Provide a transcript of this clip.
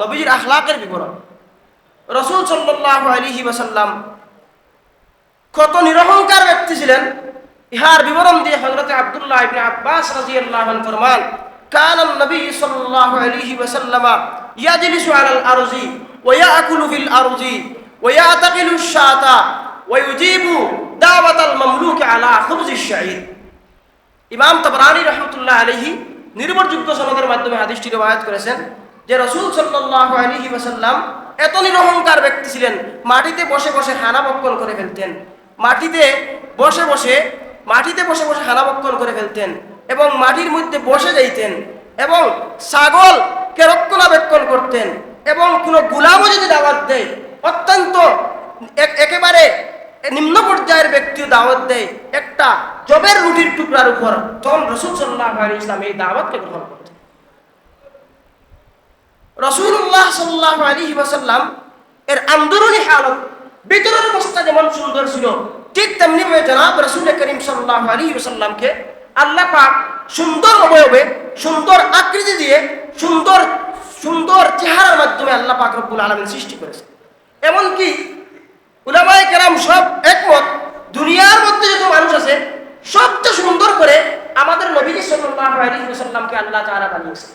নবীজির আখলাকের বিবরণ রসুল সাল্লাহ আলিহি ওয়াসাল্লাম কত নিরহংকার ব্যক্তি ছিলেন ইহার বিবরণ দিয়ে হজরত আব্দুল্লাহ ইবনে আব্বাস রাদিয়াল্লাহু আনহু ফরমান كان النبي صلى الله عليه وسلم يجلس على الأرض ويأكل في الأرض ويعتقل الشاة ويجيب دعوة المملوك على خبز الشعير ইমাম তবরানি রহমতুল্লাহ আলহি নির্ভরযোগ্য সনদের মাধ্যমে হাদিসটি রেওয়ায়ত করেছেন যে রসুল সাল্লাহ ওয়াসাল্লাম এত নিরহংকার ব্যক্তি ছিলেন, মাটিতে বসে বসে হানা বক্ষণ করে ফেলতেন। মাটিতে বসে বসে, মাটিতে বসে বসে হানা বক্ষণ করে ফেলতেন এবং মাটির মধ্যে বসে যাইতেন এবং ছাগল কে রক্ষণাবেক্ষণ করতেন এবং কোনো গুলামও যদি দাওয়াত দেয়, অত্যন্ত এক- একেবারে নিম্ন পর্যায়ের ব্যক্তিও দাওয়াত দেয়, একটা জবের রুটির টুকরার উপর তখন রসুল সাল্লাহ ইসলাম এই দাওয়াতকে গ্রহণ করতেন। সাল্লাহ এর আন্দোলনী হালত ভিতরের অবস্থা যেমন সুন্দর ছিল, ঠিক তেমনি জনাব রসুল করিম সাল্লাহ আলী ওসাল্লামকে আল্লাহ পাক সুন্দর অবয়বে, সুন্দর আকৃতি দিয়ে সুন্দর সুন্দর চেহারার মাধ্যমে আল্লাহ পাক রব্বুল আলমিন সৃষ্টি করেছে এমনকি উলামায় কেরাম সব একমত, দুনিয়ার মধ্যে যত মানুষ আছে, সবচেয়ে সুন্দর করে আমাদের নবীজি সাল্লাহ আলী ওসাল্লামকে আল্লাহ তারা বানিয়েছে